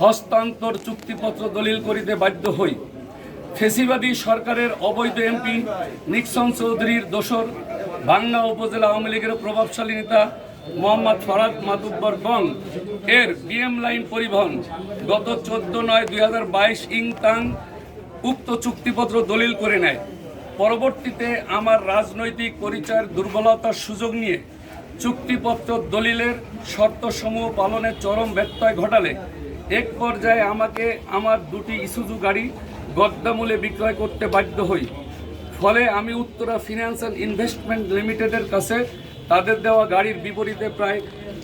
হস্তান্তর চুক্তিপত্র দলিল করিতে বাধ্য হই। ফেসিবাদী সরকারের অবৈধ এমপি নিক্সন চৌধুরীর দোসর, বাংলা উপজেলা আওয়ামী লীগের প্রভাবশালী নেতা মোহাম্মদ ফরাদ মাতুব্বর গং এর বিএম লাইন পরিবহন গত চোদ্দ নয় দুই হাজার বাইশ ইং তাং উক্ত চুক্তিপত্র দলিল করে নেয়। পরবর্তীতে আমার রাজনৈতিক পরিচয়ের দুর্বলতার সুযোগ নিয়ে চুক্তিপত্র দলিলের শর্তসমূহ পালনে চরম ব্যত্যয় ঘটালে এক পর্যায়ে আমাকে আমার দুটি ইসুজু গাড়ি গদ্দামূলে বিক্রয় করতে বাধ্য হই। ফলে আমি উত্তরা ফিনান্সিয়াল ইনভেস্টমেন্ট লিমিটেডের কাছে তাদের দেওয়া গাড়ির বিপরীতে প্রায়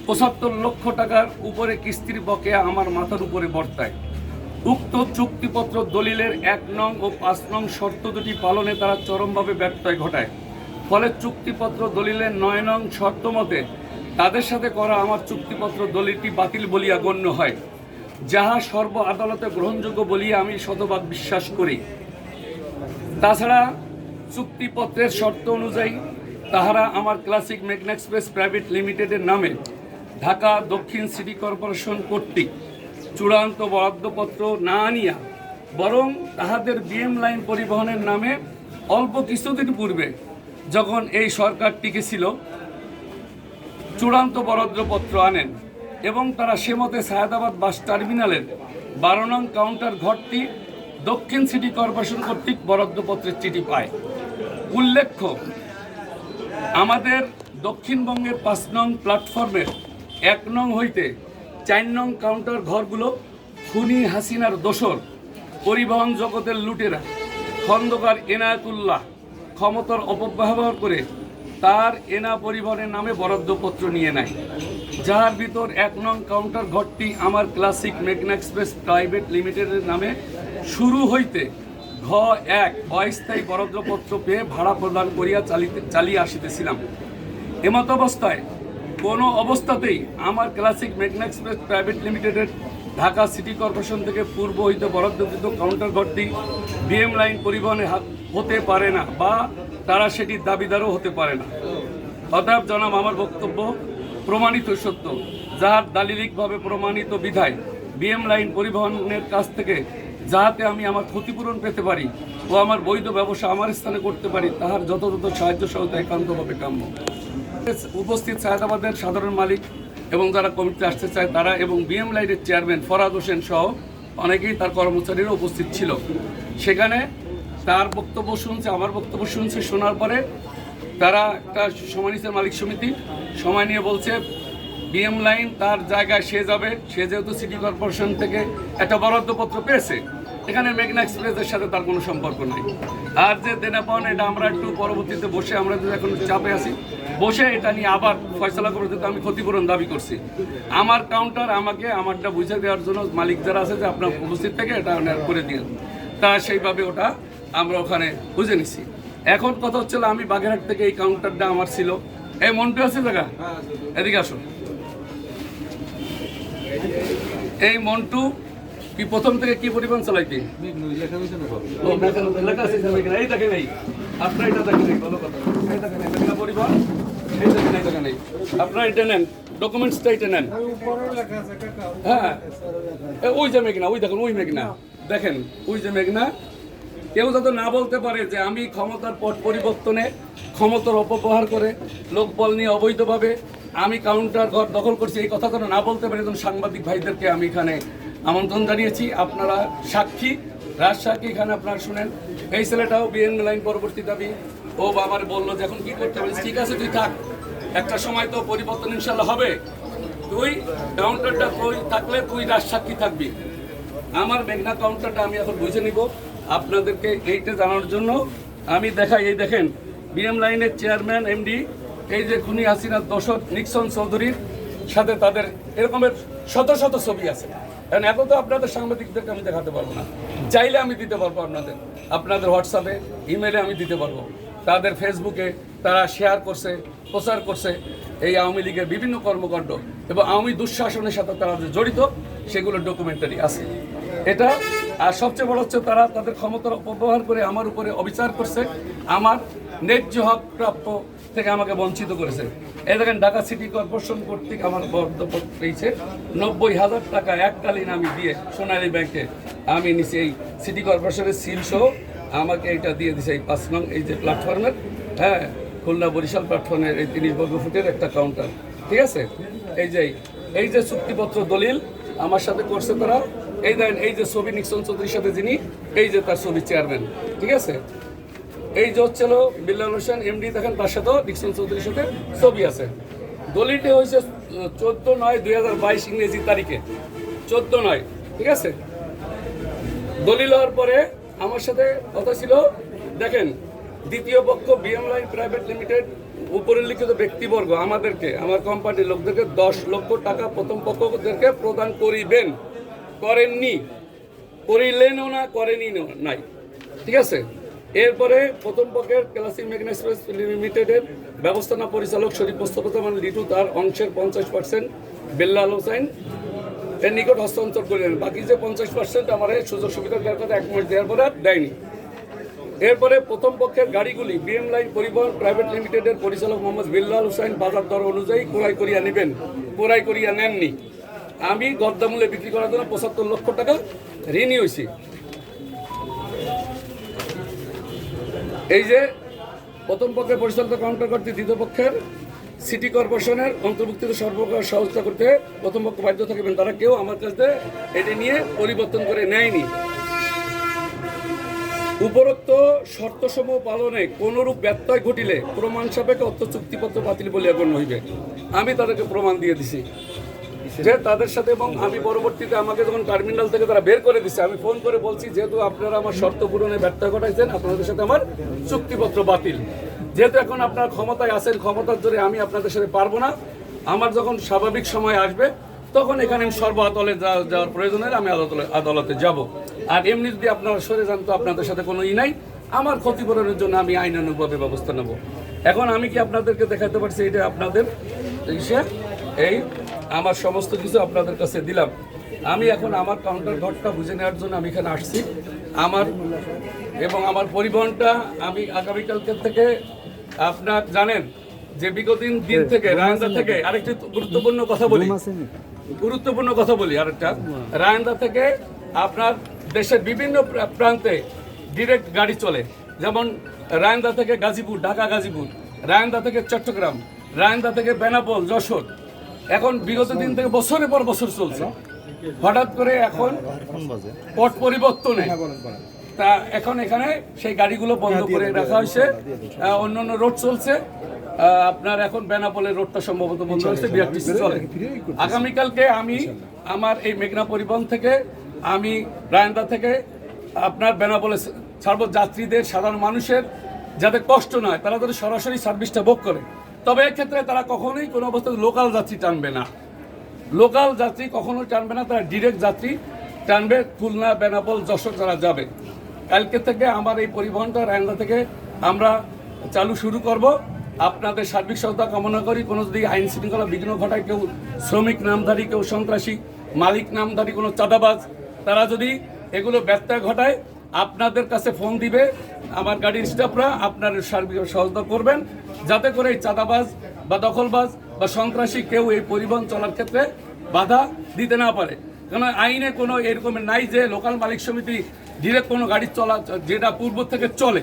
পঁচাত্তর লক্ষ টাকার উপরে কিস্তির বকেয়া আমার মাথার উপরে বর্তায়। উক্ত চুক্তিপত্র দলিলের এক নং ও পাঁচ নং শর্ত দুটি পালনে তারা চরমভাবে ব্যত্যয় ঘটায়। ফলে চুক্তিপত্র দলিলের নয় নং শর্ত মতে তাদের সাথে করা আমার চুক্তিপত্র দলিলটি বাতিল বলিয়া গণ্য হয়। যাহা সর্ব আদালতে গ্রহণযোগ্য বলিয়া আমি শতভাগ বিশ্বাস করি। তাছাড়া চুক্তিপত্রের শর্ত অনুযায়ী তাহারা আমার ক্লাসিক মেঘনা এক্সপ্রেস প্রাইভেট লিমিটেডের নামে ঢাকা দক্ষিণ সিটি কর্পোরেশন কর্তৃক চূড়ান্ত বরাদ্দপত্র না আনিয়া, বরং তাহাদের বিএম লাইন পরিবহনের নামে অল্প কিছুদিন পূর্বে যখন এই সরকার টিকে ছিল, চূড়ান্ত বরাদ্দপত্র আনেন। এবং তারা সে মতে বাস টার্মিনালের বারো নং কাউন্টার ঘরটি দক্ষিণ সিটি কর্পোরেশন কর্তৃক বরাদ্দপত্রের চিঠি পায়। উল্লেখ্য, আমাদের দক্ষিণবঙ্গের পাঁচ নং প্ল্যাটফর্মের এক নং হইতে চার নং কাউন্টার ঘরগুলো খুনি হাসিনার দোসর পরিবহন জগতের লুটেরা, খন্দকার এনায়েতুল্লাহ ক্ষমতার অপব্যবহার করে তার এনা পরিবহনের নামে বরাদ্দপত্র নিয়ে নেয়। যার ভিতর এক নং কাউন্টার ঘরটি আমার ক্লাসিক মেঘনা এক্সপ্রেস প্রাইভেট লিমিটেডের নামে শুরু হইতে ঘ এক অস্থায়ী বরাদ্দপত্র পেয়ে ভাড়া প্রদান করিয়া চালিতে চালিয়ে আসিতেছিলাম। এমত অবস্থায় কোনো অবস্থাতেই আমার ক্লাসিক মেঘনা এক্সপ্রেস প্রাইভেট লিমিটেডের ঢাকা সিটি কর্পোরেশন থেকে পূর্ব হইতে বরাদ্দকৃত কাউন্টার ঘরটি বিএম লাইন পরিবহনে হতে পারে না বা তারা সেটির দাবিদারও হতে পারে না। অতএব জনাব, আমার বক্তব্য প্রমাণিত সত্য, যাহার দালিলিকভাবে প্রমাণিত বিধায় বিএম লাইন পরিবহনের কাছ থেকে যাহাতে আমি আমার ক্ষতিপূরণ পেতে পারি ও আমার বৈধ ব্যবসা আমার স্থানে করতে পারি, তাহার যথাযথ সাহায্য সহযোগিতা একান্তভাবে কাম্য। উপস্থিত সায়দাবাদের সাধারণ মালিক এবং যারা কমিটিতে আসতে চায় তারা এবং বিএম লাইনের চেয়ারম্যান ফরাদ হোসেন সহ অনেকেই তার কর্মচারীরা উপস্থিত ছিল। সেখানে তার বক্তব্য শুনছে, আমার বক্তব্য শুনছে, শোনার পরে তারা একটা সমানিসের মালিক সমিতি। সময় নিয়ে বলছে, বিএম লাইন তার জায়গায় সে যাবে। সে যেহেতু সিটি কর্পোরেশন থেকে একটা বরাদ্দপত্র পেয়েছে, এখানে মেঘনা এক্সপ্রেসের সাথে তার কোনো সম্পর্ক নাই। আর যে দেনা পাওয়ান এটা আমরা একটু পরবর্তীতে বসে আমরা যদি এখন চাপে আছি, বসে এটা নিয়ে আবার ফয়সলা করে দিতে আমি ক্ষতিপূরণ দাবি করছি। আমার কাউন্টার আমাকে আমারটা বুঝে দেওয়ার জন্য মালিক যারা আছে, যে আপনার উপস্থিত থেকে এটা করে দিয়ে তা সেইভাবে ওটা আমরা ওখানে বুঝে নিছি। এখন কথা হচ্ছে আমি বাগেরহাট থেকে এই কাউন্টারটা আমার ছিল। এই মন্টু আছে জায়গা? এদিকে আসো এই মন্টু কি প্রথম থেকে কি পরিমাণ চালাইতি। এই দেখেন এই। আপনার এটা দেখেন এই, ভালো কথা। এই দেখেন এই, মেঘনা এই দেখেন, এই দেখেন এই। আপনারা এটা নেন ডকুমেন্টসটা এটা নেন। হ্যাঁ। ওই যে মেঘনা ওই দেখেন ওই মেঘনা। দেখেন ওই যে মেঘনা। কেউ যাতে না বলতে পারে যে আমি ক্ষমতার পট পরিবর্তনে ক্ষমতার অপব্যবহার করে লোকবল নিয়ে অবৈধভাবে আমি কাউন্টার ঘর দখল করছি, এই কথা যেন না বলতে পারে একজন সাংবাদিক ভাইদেরকে আমি এখানে আমন্ত্রণ জানিয়েছি। আপনারা সাক্ষী রাজ সাক্ষী এখানে আপনারা শুনেন। এই ছেলেটাও বিএন লাইন পরবর্তী দাবি। ও বাবার বলল যে এখন কি করতে হবে? ঠিক আছে, তুই থাক। একটা সময় তো পরিবর্তন ইনশাল্লাহ হবে। তুই কাউন্টারটা তুই থাকলে তুই রাজ সাক্ষী থাকবি। আমার মেঘনা কাউন্টারটা আমি এখন বুঝে নিব। আপনাদেরকে এইটা জানার জন্য আমি দেখাই, এই দেখেন বিএম লাইনের চেয়ারম্যান এমডি এই যে খুনি হাসিনার দশক নিক্সন চৌধুরীর সাথে তাদের এরকমের শত শত ছবি আছে। কারণ এত তো আপনাদের সাংবাদিকদেরকে আমি দেখাতে পারব না। চাইলে আমি দিতে পারব আপনাদের। আপনাদের হোয়াটসঅ্যাপে ইমেলে আমি দিতে পারব। তাদের ফেসবুকে তারা শেয়ার করছে, প্রচার করছে এই আওয়ামী লীগের বিভিন্ন কর্মকাণ্ড এবং আওয়ামী দুঃশাসনের সাথে তারা যে জড়িত, সেগুলো ডকুমেন্টারি আছে। এটা আর সবচেয়ে বড় হচ্ছে তারা তাদের ক্ষমতার অপব্যবহার করে আমার উপরে অবিচার করছে। আমার ন্যায্য হক প্রাপ্য থেকে আমাকে বঞ্চিত করেছে। এই দেখেন, ঢাকা সিটি কর্পোরেশন কর্তৃক আমার বরাদ্দ পেয়েছে নব্বই হাজার টাকা এককালীন আমি দিয়ে সোনালী ব্যাংকে আমি নিচে এই সিটি কর্পোরেশনের সিল সহ। আমাকে এটা দিয়ে দিছে এই পাঁচ নং, এই যে প্ল্যাটফর্মের হ্যাঁ খুলনা বরিশাল প্ল্যাটফর্মের এই তিরিশ বর্গ ফুটের একটা কাউন্টার ঠিক আছে? এই যে এই যে চুক্তিপত্র দলিল আমার সাথে করছে তারা। এই দেখেন এই যে ছবি নিক্সন চৌধুরীর সাথে যিনি, এই যে তার ছবি চেয়ারম্যান ঠিক আছে? এই যে হচ্ছিল বিল্লাল হোসেন এমডি দেখেন তার সাথেও ডিকসন চৌধুরীর সাথে ছবি আছে। দলিলটি হয়েছে চোদ্দ নয় দুই হাজার বাইশ ইংরেজি তারিখে। চোদ্দ নয়, ঠিক আছে? দলিল হওয়ার পরে আমার সাথে কথা ছিল, দেখেন, দ্বিতীয় পক্ষ বিএম লাইন প্রাইভেট লিমিটেড উপরে লিখিত ব্যক্তিবর্গ আমাদেরকে, আমার কোম্পানির লোকদেরকে দশ লক্ষ টাকা প্রথম পক্ষদেরকে প্রদান করিবেন। করেননি, করিলেনও না করেনি নাই। ঠিক আছে? এরপরে প্রথম পক্ষের ক্লাসিক মেঘনা এক্সপ্রেস লিমিটেডের ব্যবস্থাপনা পরিচালক শরীফ মোস্তফাজামান লিটু, তার অংশের পঞ্চাশ পার্সেন্ট বেল্লাল হোসেন। এর নিকট হস্তান্তর করলেন। বাকি যে পঞ্চাশ পার্সেন্ট আমার সুযোগ সুবিধা দেওয়ার কথা এক মাস দেওয়ার পরে আর দেয়নি। এরপরে প্রথম পক্ষের গাড়িগুলি বিএম লাইন পরিবহন প্রাইভেট লিমিটেডের পরিচালক মোহাম্মদ বিল্লাল হোসেন বাজার দর অনুযায়ী ক্রয় করিয়া নেবেন, ক্রয় করিয়া নেননি। আমি গদ্দামূল্যে বিক্রি করার জন্য পঁচাত্তর লক্ষ টাকা ঋণই হয়েছি। এই যে প্রথম পক্ষের পরিচালিত কাউন্টার কর্তৃক দ্বিতীয় পক্ষের সিটি কর্পোরেশনের অন্তর্ভুক্তিতে সর্বপ্রকার সহযোগিতা করতে প্রথম পক্ষ বাধ্য থাকবেন। তারা কেউ আমার কাছে এটি নিয়ে পরিবর্তন করে নেয়নি। উপরোক্ত শর্তসমূহ পালনে কোনরূপ ব্যত্যয় ঘটিলে প্রমাণ সাপেক্ষে অর্থ চুক্তিপত্র বাতিল বলিয়া গণ্য হইবে। আমি তাদেরকে প্রমাণ দিয়ে দিছি। যে তাদের সাথে এবং আমি পরবর্তীতে আমাকে যখন টার্মিনাল থেকে তারা বের করে দিচ্ছে আমি ফোন করে বলছি, যেহেতু আপনারা আমার শর্ত পূরণে ব্যর্থ ঘটাইছেন, আপনাদের সাথে আমার চুক্তিপত্র বাতিল। যেহেতু এখন আপনার ক্ষমতায় আছেন, ক্ষমতার জোরে আমি আপনাদের সাথে পারব না। আমার যখন স্বাভাবিক সময় আসবে, তখন এখানে আমি সর্ব আদালতে যাওয়ার প্রয়োজন হলে আমি আদালতে আদালতে যাব। আর এমনি যদি আপনারা সরে যান, তো আপনাদের সাথে কোনো ই নাই। আমার ক্ষতিপূরণের জন্য আমি আইনানুগভাবে ব্যবস্থা নেব। এখন আমি কি আপনাদেরকে দেখাতে পারছি? এটা আপনাদের এই আমার সমস্ত কিছু আপনাদের কাছে দিলাম। আমি এখন আমার কাউন্টার ঘরটা বুঝে নেওয়ার জন্য আমি এখানে আসছি। আমার এবং আমার পরিবহনটা আমি আগামীকালকে থেকে আপনার জানেন যে বিগত দিন দিন থেকে রায়ন্দা থেকে আরেকটি গুরুত্বপূর্ণ কথা বলি। গুরুত্বপূর্ণ কথা বলি আরেকটা। রায়ন্দা থেকে আপনার দেশের বিভিন্ন প্রান্তে ডিরেক্ট গাড়ি চলে। যেমন রায়ন্দা থেকে গাজীপুর ঢাকা গাজীপুর রায়ন্দা থেকে চট্টগ্রাম রায়ন্দা থেকে বেনাপোল যশোর। এখন বিগত দিন থেকে বছরের পর বছর চলছে। হঠাৎ করে এখন পট পরিবর্তনে। তা এখন এখানে সেই গাড়িগুলো বন্ধ করে রাখা হয়েছে। অন্য অন্য রোড চলছে। আপনার এখন বেনাপোলের রোডটা সম্ভবত বন্ধ হয়েছে বিআরটিসি চলে। আগামীকালকে আমি আমার এই মেঘনা পরিবহন থেকে আমি রায়ন্দা থেকে আপনার বেনাপোলে ছাড়বো যাত্রীদের সাধারণ মানুষের যাতে কষ্ট নয় হয় তারা যাতে সরাসরি সার্ভিসটা ভোগ করে। তবে এক্ষেত্রে তারা কখনোই কোনো অবস্থায় লোকাল যাত্রী টানবে না। লোকাল যাত্রী কখনো টানবে না, তারা ডিরেক্ট যাত্রী টানবে খুলনা, বেনাপোল, যশোর যারা যাবে। কালকে থেকে আমার এই পরিবহনটা রায়ন্দা থেকে আমরা চালু শুরু করব। আপনাদের সার্বিক সহায়তা কামনা করি, কোনো যদি আইন শৃঙ্খলা বিঘ্ন ঘটায়, কেউ শ্রমিক নামধারী, কেউ সন্ত্রাসী, মালিক নামধারী, কোনো চাঁদাবাজ, তারা যদি এগুলো ব্যত্যয় ঘটায়, আপনাদের কাছে ফোন দিবে, আমার গাড়ির স্টাফরা আপনার সার্বিক সহায়তা করবেন। যাতে করে এই চাঁদাবাজ বা দখলবাজ বা সন্ত্রাসী কেউ এই পরিবহন চলার ক্ষেত্রে বাধা দিতে না পারে। কারণ আইনে কোনো এরকমের নাই যে লোকাল মালিক সমিতি ডিরেক্ট কোনো গাড়ি চলা, যেটা পূর্ব থেকে চলে,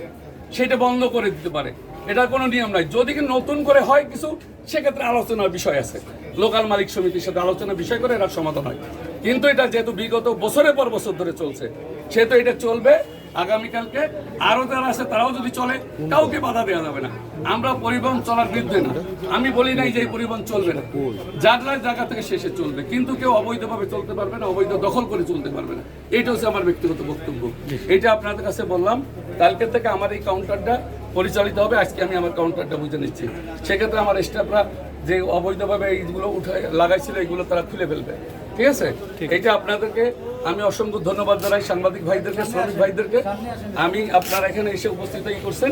সেটা বন্ধ করে দিতে পারে। এটার কোনো নিয়ম নাই। যদি নতুন করে হয় কিছু, সেক্ষেত্রে আলোচনার বিষয় আছে। লোকাল মালিক সমিতির সাথে আলোচনার বিষয় করে এটার সমাধান হয়। কিন্তু এটা যেহেতু বিগত বছরের পর বছর ধরে চলছে, সেহেতু এটা চলবে। আগামীকালকে আরও যারা আছে তারাও যদি চলে, কাউকে বাধা দেওয়া যাবে না। আমরা পরিবহন চলার বিরুদ্ধে না। আমি বলি নাই যে পরিবহন চলবে না। যার জায়গা থেকে শেষে চলবে। কিন্তু কেউ অবৈধভাবে চলতে পারবে না, অবৈধ দখল করে চলতে পারবে না। এটা হচ্ছে আমার ব্যক্তিগত বক্তব্য। এটা আপনাদের কাছে বললাম কালকে থেকে আমার এই কাউন্টারটা পরিচালিত হবে। আজকে আমি আমার কাউন্টারটা বুঝে নিচ্ছি। সেক্ষেত্রে আমার স্টাফরা যে অবৈধভাবে এইগুলো উঠে লাগাইছিল, এগুলো তারা খুলে ফেলবে। ঠিক আছে? এটা আপনাদেরকে আমি অসংখ্য ধন্যবাদ জানাই সাংবাদিক ভাইদেরকে শ্রমিক ভাইদেরকে। আমি আপনারা এখানে এসে উপস্থিত ই করছেন।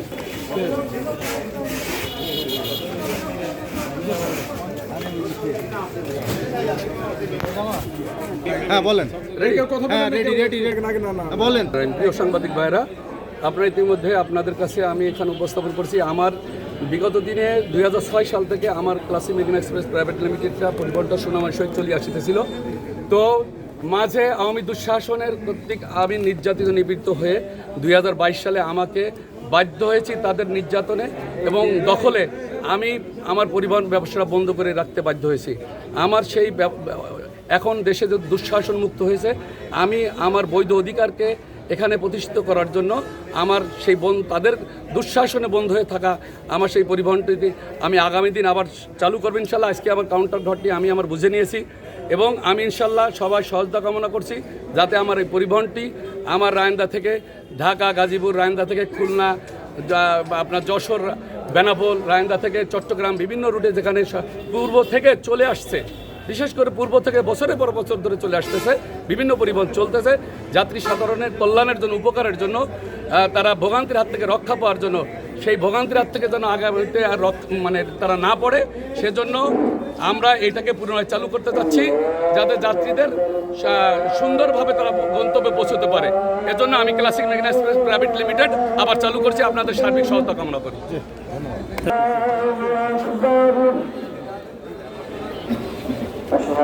হ্যাঁ বলেন। বলেন প্রিয় সাংবাদিক ভাইরা আপনারা ইতিমধ্যে আপনাদের কাছে আমি এখানে উপস্থাপন করছি। আমার বিগত দিনে দুই হাজার ছয় সাল থেকে আমার ক্লাসিক মেঘনা এক্সপ্রেস প্রাইভেট লিমিটেডটা পরিবহনটা সুনামের সহিত চলে আসিতেছিল। তো মাঝে আওয়ামী দুঃশাসনের কর্তৃক আমি নির্যাতিত নিবৃত্ত হয়ে দুই হাজার বাইশ সালে আমাকে বাধ্য হয়েছি তাদের নির্যাতনে এবং দখলে আমি আমার পরিবহন ব্যবসাটা বন্ধ করে রাখতে বাধ্য হয়েছি। আমার সেই এখন দেশে যে দুঃশাসন মুক্ত হয়েছে, আমি আমার বৈধ অধিকারকে এখানে প্রতিষ্ঠিত করার জন্য আমার সেই বন তাদের দুঃশাসনে বন্ধ হয়ে থাকা আমার সেই পরিবহনটি আমি আগামী দিন আবার চালু করব ইনশাল্লাহ। আজকে আমার কাউন্টার ঘরটি আমি আমার বুঝে নিয়েছি এবং আমি ইনশাল্লাহ সবাই সহজতা কামনা করছি যাতে আমার এই পরিবহনটি আমার রায়ন্দা থেকে ঢাকা, গাজীপুর, রায়ন্দা থেকে খুলনা আপনার যশোর, বেনাপোল, রায়ন্দা থেকে চট্টগ্রাম বিভিন্ন রুটে যেখানে পূর্ব থেকে চলে আসছে বিশেষ করে পূর্ব থেকে বছরের পর বছর ধরে চলে আসতেছে, বিভিন্ন পরিবহন চলতেছে, যাত্রী সাধারণের কল্যাণের জন্য, উপকারের জন্য তারা ভোগান্তির হাত থেকে রক্ষা পাওয়ার জন্য, সেই ভোগান্তির হাত থেকে যেন আগামীতে আর মানে তারা না পড়ে, সেজন্য আমরা এটাকে পুনরায় চালু করতে চাচ্ছি, যাতে যাত্রীদের সুন্দরভাবে তারা গন্তব্যে পৌঁছতে পারে। এজন্য আমি ক্লাসিক মেঘনা এক্সপ্রেস প্রাইভেট লিমিটেড আবার চালু করছি, আপনাদের সার্বিক সহায়তা কামনা করি। Спасибо.